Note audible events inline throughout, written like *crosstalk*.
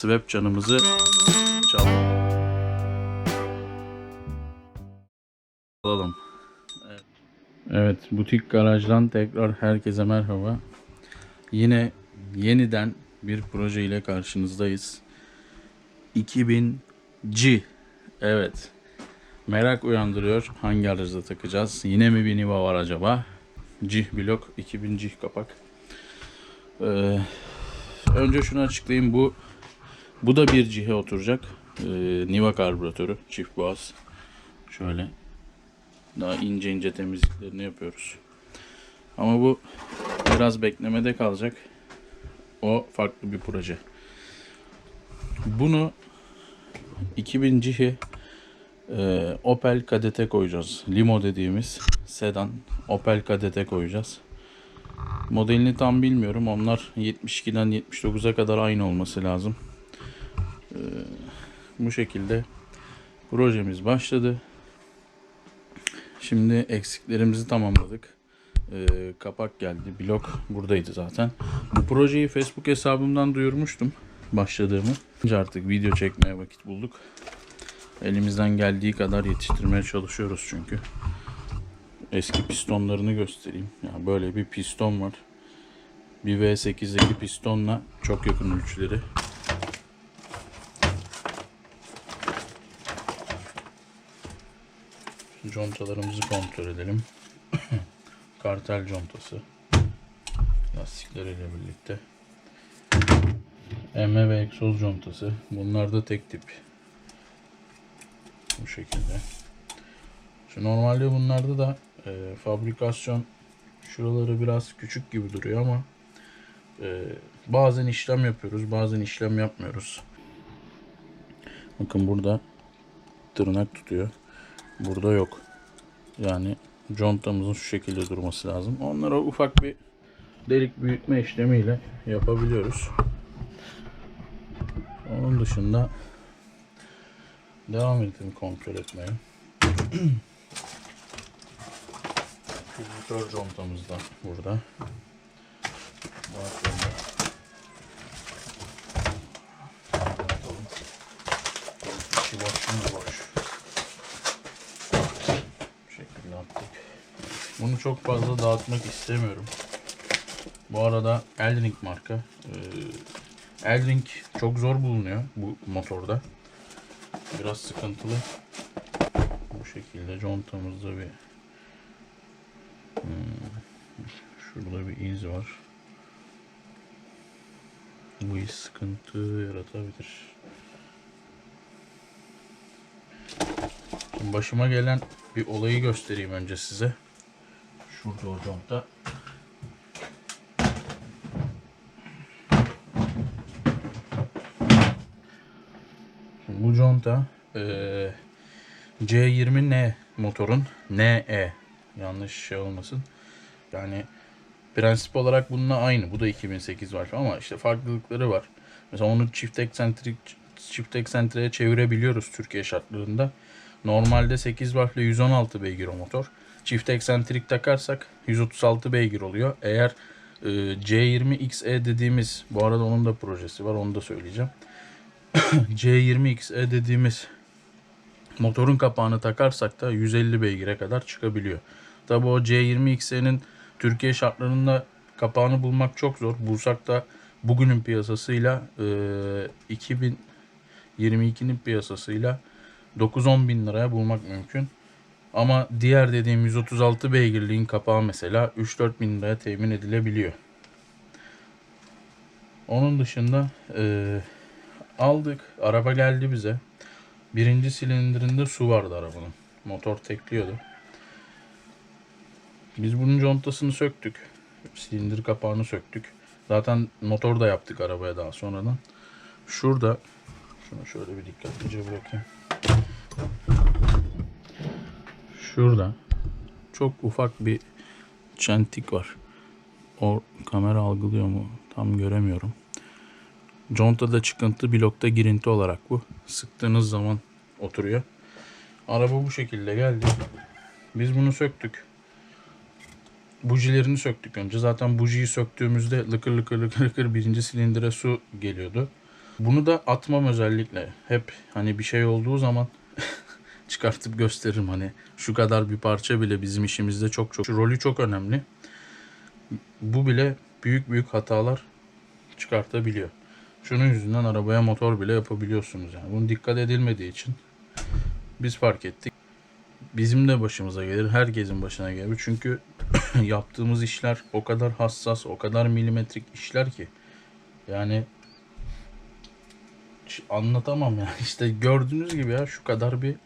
Web canımızı çal. Alalım. Evet. evet, butik garajdan tekrar herkese merhaba. Yine yeniden bir proje ile karşınızdayız. 2000G. Evet. Merak uyandırıyor. Hangi aracda takacağız? Yine mi bir Niva var acaba? G blok 2000G kapak. Ee, önce şunu açıklayayım. Bu bu da bir cihe oturacak. Ee, Niva karbüratörü. Çift boğaz. Şöyle. Daha ince ince temizliklerini yapıyoruz. Ama bu biraz beklemede kalacak. O farklı bir proje. Bunu 2000 cihe e, Opel Kadet'e koyacağız. Limo dediğimiz sedan Opel Kadet'e koyacağız. Modelini tam bilmiyorum. Onlar 72'den 79'a kadar aynı olması lazım. Ee, bu şekilde projemiz başladı. Şimdi eksiklerimizi tamamladık. Ee, kapak geldi. Blok buradaydı zaten. Bu projeyi Facebook hesabımdan duyurmuştum başladığımı. Artık video çekmeye vakit bulduk. Elimizden geldiği kadar yetiştirmeye çalışıyoruz çünkü. Eski pistonlarını göstereyim. Yani böyle bir piston var. Bir V8'deki pistonla çok yakın ölçüleri. Contalarımızı kontrol edelim. *coughs* Kartel contası. Lastikleriyle birlikte. Emme ve egzoz contası. Bunlar da tek tip. Bu şekilde. Şu normalde bunlarda da e, fabrikasyon şuraları biraz küçük gibi duruyor ama e, bazen işlem yapıyoruz, bazen işlem yapmıyoruz. Bakın burada tırnak tutuyor. Burada yok. Yani contamızın şu şekilde durması lazım. Onlara ufak bir delik büyütme işlemiyle yapabiliyoruz. Onun dışında devam edelim kontrol etmeye. *clears throat* Külbütör contamız da burada. Bakalım. Bakalım. İçi boş mu boş. Bu şekilde attık. Bunu çok fazla dağıtmak istemiyorum. Bu arada Eldring marka. Ee, Eldring çok zor bulunuyor bu motorda. Biraz sıkıntılı. Bu şekilde contamızda bir hmm, şurada bir iz var. Bu iz sıkıntı yaratabilir. Şimdi başıma gelen bir olayı göstereyim önce size. Şurada conta. Şimdi bu conta eee, C20N motorun NE yanlış şey olmasın. Yani prensip olarak bununla aynı. Bu da 2008 var ama işte farklılıkları var. Mesela onu çift eksentrik çift eksentriğe çevirebiliyoruz Türkiye şartlarında. Normalde 8 valfle 116 beygir o motor. Çift eksentrik takarsak 136 beygir oluyor. Eğer e, C20XE dediğimiz bu arada onun da projesi var onu da söyleyeceğim. *coughs* C20XE dediğimiz motorun kapağını takarsak da 150 beygire kadar çıkabiliyor. Tabi o C20XE'nin Türkiye şartlarında kapağını bulmak çok zor. Bulsak da bugünün piyasasıyla e, 2022'nin piyasasıyla 9-10 bin liraya bulmak mümkün. Ama diğer dediğim 136 beygirliğin kapağı mesela 3-4 bin liraya temin edilebiliyor. Onun dışında e, aldık. Araba geldi bize. Birinci silindirinde su vardı arabanın. Motor tekliyordu. Biz bunun contasını söktük. Silindir kapağını söktük. Zaten motor da yaptık arabaya daha sonradan. Şurada şunu şöyle bir dikkatlice bırakayım. Şurada çok ufak bir çentik var. O kamera algılıyor mu? Tam göremiyorum. Contada çıkıntı, blokta girinti olarak bu. Sıktığınız zaman oturuyor. Araba bu şekilde geldi. Biz bunu söktük. Bujilerini söktük önce. Zaten bujiyi söktüğümüzde lıkır lıkır lıkır lıkır birinci silindire su geliyordu. Bunu da atmam özellikle. Hep hani bir şey olduğu zaman çıkartıp gösteririm hani şu kadar bir parça bile bizim işimizde çok çok rolü çok önemli. Bu bile büyük büyük hatalar çıkartabiliyor. Şunun yüzünden arabaya motor bile yapabiliyorsunuz yani. Bunun dikkat edilmediği için biz fark ettik. Bizim de başımıza gelir, herkesin başına gelir. Çünkü *coughs* yaptığımız işler o kadar hassas, o kadar milimetrik işler ki yani anlatamam ya. İşte gördüğünüz gibi ya şu kadar bir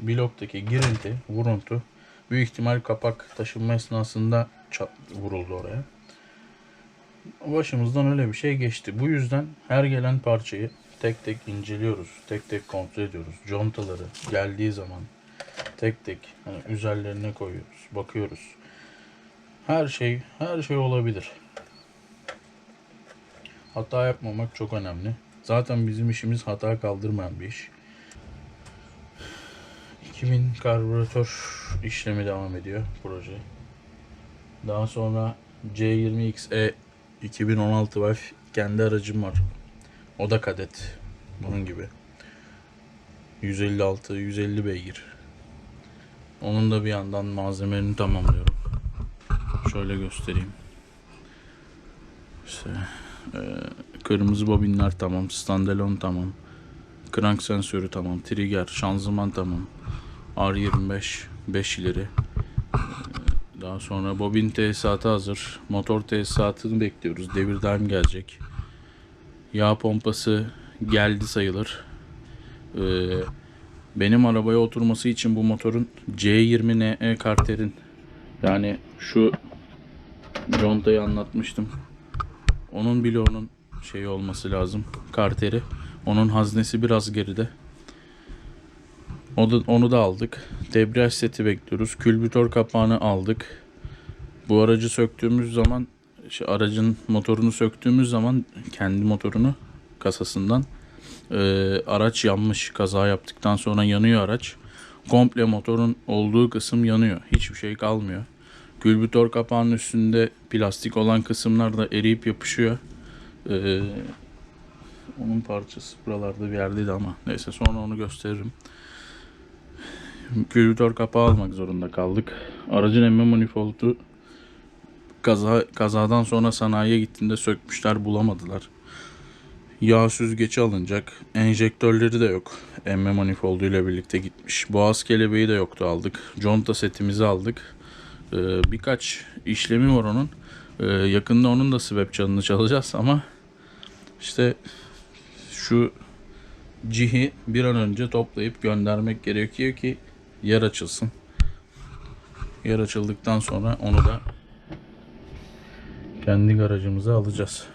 bloktaki girinti, vuruntu. Büyük ihtimal kapak taşınma esnasında çat, vuruldu oraya. Başımızdan öyle bir şey geçti. Bu yüzden her gelen parçayı tek tek inceliyoruz. Tek tek kontrol ediyoruz. Contaları geldiği zaman tek tek hani üzerlerine koyuyoruz. Bakıyoruz. Her şey, her şey olabilir. Hata yapmamak çok önemli. Zaten bizim işimiz hata kaldırmayan bir iş. 2000 karbüratör işlemi devam ediyor proje. Daha sonra C20XE 2016 Valve kendi aracım var. O da kadet. Bunun gibi. 156, 150 beygir. Onun da bir yandan malzemelerini tamamlıyorum. Şöyle göstereyim. İşte e, kırmızı bobinler tamam, standalone tamam. Crank sensörü tamam, trigger, şanzıman tamam. R25 5 ileri. Daha sonra bobin tesisatı hazır. Motor tesisatını bekliyoruz. Devir daim gelecek. Yağ pompası geldi sayılır. Ee, benim arabaya oturması için bu motorun C20NE karterin yani şu contayı anlatmıştım. Onun bile onun şeyi olması lazım. Karteri. Onun haznesi biraz geride. O da, onu da aldık. Debriyaj seti bekliyoruz. Külbütör kapağını aldık. Bu aracı söktüğümüz zaman işte aracın motorunu söktüğümüz zaman kendi motorunu kasasından e, araç yanmış. Kaza yaptıktan sonra yanıyor araç. Komple motorun olduğu kısım yanıyor. Hiçbir şey kalmıyor. Külbütör kapağının üstünde plastik olan kısımlar da eriyip yapışıyor. E, onun parçası buralarda bir yerdeydi ama neyse sonra onu gösteririm. Külbütör kapağı almak zorunda kaldık. Aracın emme manifoldu kaza, kazadan sonra sanayiye gittiğinde sökmüşler bulamadılar. Yağ süzgeci alınacak. Enjektörleri de yok. Emme manifoldu ile birlikte gitmiş. Boğaz kelebeği de yoktu aldık. Conta setimizi aldık. Ee, birkaç işlemi var onun. Ee, yakında onun da swap çalını çalacağız ama işte şu cihi bir an önce toplayıp göndermek gerekiyor ki yer açılsın. Yer açıldıktan sonra onu da kendi garajımıza alacağız.